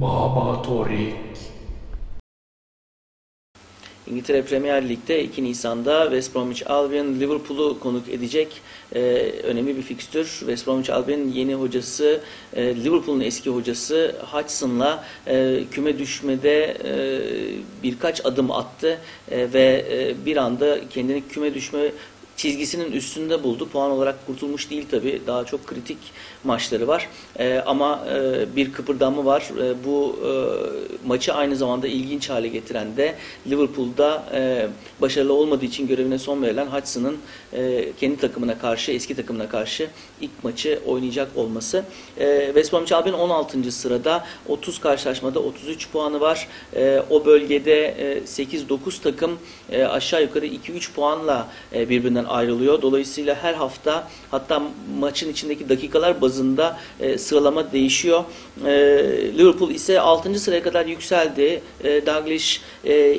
Baba Torik. İngiltere Premier Lig'de 2 Nisan'da West Bromwich Albion Liverpool'u konuk edecek e, önemli bir fikstür. West Bromwich Albion yeni hocası, e, Liverpool'un eski hocası Hodgson'la e, küme düşmede e, birkaç adım attı e, ve e, bir anda kendini küme düşme çizgisinin üstünde buldu. Puan olarak kurtulmuş değil tabi. Daha çok kritik maçları var. E, ama e, bir kıpırdanma var. E, bu e, maçı aynı zamanda ilginç hale getiren de Liverpool'da e, başarılı olmadığı için görevine son verilen Hudson'ın e, kendi takımına karşı, eski takımına karşı ilk maçı oynayacak olması. E, West Bromwich Albion 16. sırada 30 karşılaşmada 33 puanı var. E, o bölgede e, 8-9 takım e, aşağı yukarı 2-3 puanla e, birbirinden ayrılıyor. Dolayısıyla her hafta hatta maçın içindeki dakikalar bazında e, sıralama değişiyor. E, Liverpool ise 6. sıraya kadar yükseldi. E, Douglas e,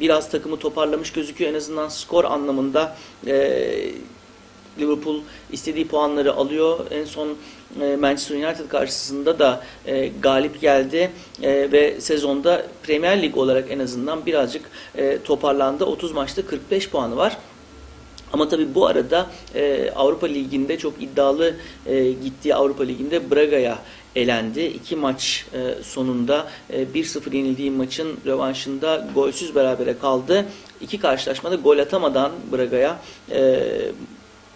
biraz takımı toparlamış gözüküyor. En azından skor anlamında e, Liverpool istediği puanları alıyor. En son e, Manchester United karşısında da e, galip geldi e, ve sezonda Premier Lig olarak en azından birazcık e, toparlandı. 30 maçta 45 puanı var. Ama tabii bu arada e, Avrupa Ligi'nde çok iddialı e, gittiği Avrupa Ligi'nde Braga'ya elendi. İki maç e, sonunda e, 1-0 yenildiği maçın rövanşında golsüz berabere kaldı. İki karşılaşmada gol atamadan Braga'ya e,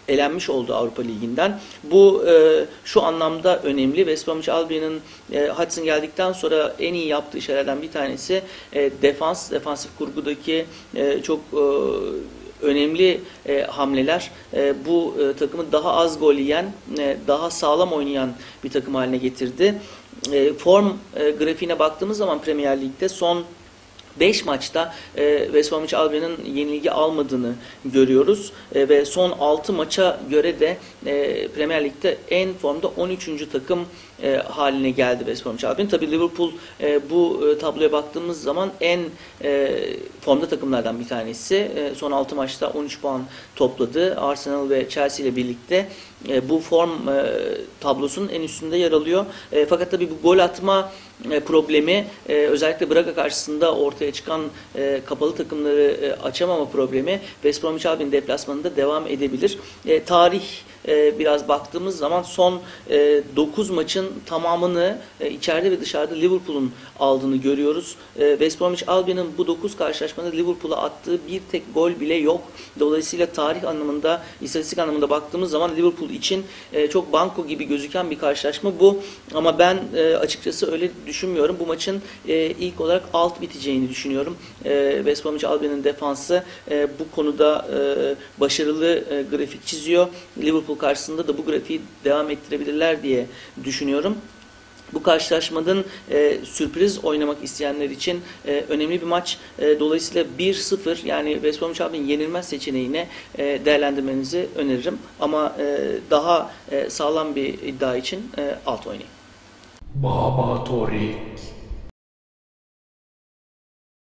elenmiş oldu Avrupa Ligi'nden. Bu e, şu anlamda önemli. West Bromwich Albion'ın e, Hudson geldikten sonra en iyi yaptığı şeylerden bir tanesi e, defans, defansif kurgudaki e, çok e, önemli e, hamleler e, bu e, takımı daha az gol yiyen, e, daha sağlam oynayan bir takım haline getirdi. E, form e, grafiğine baktığımız zaman Premier Lig'de son 5 maçta e, West Bromwich Albion'ın yenilgi almadığını görüyoruz e, ve son 6 maça göre de e, Premier Lig'de en formda 13. takım e, haline geldi West Bromwich Albion. Tabi Liverpool e, bu e, tabloya baktığımız zaman en e, formda takımlardan bir tanesi. E, son 6 maçta 13 puan topladı. Arsenal ve Chelsea ile birlikte e, bu form e, tablosunun en üstünde yer alıyor. E, fakat tabi bu gol atma e, problemi e, özellikle Braga karşısında ortaya çıkan e, kapalı takımları e, açamama problemi West Bromwich Albion deplasmanında devam edebilir. E, tarih e, biraz baktığımız zaman son e, 9 maçın tamamını e, içeride ve dışarıda Liverpool'un aldığını görüyoruz. E, West Bromwich Albion'ın bu 9 karşılaşmada Liverpool'a attığı bir tek gol bile yok. Dolayısıyla tarih anlamında, istatistik anlamında baktığımız zaman Liverpool için e, çok banko gibi gözüken bir karşılaşma bu. Ama ben e, açıkçası öyle düşünmüyorum. Bu maçın e, ilk olarak alt biteceğini düşünüyorum. E, West Bromwich Albion'ın defansı e, bu konuda e, başarılı e, grafik çiziyor. Liverpool karşısında da bu grafiği devam ettirebilirler diye düşünüyorum. Bu karşılaşmanın e, sürpriz oynamak isteyenler için e, önemli bir maç. E, dolayısıyla 1-0 yani West Bromwich Albion yenilmez seçeneğine e, değerlendirmenizi öneririm. Ama e, daha e, sağlam bir iddia için e, alt oynayın. Baba Torik.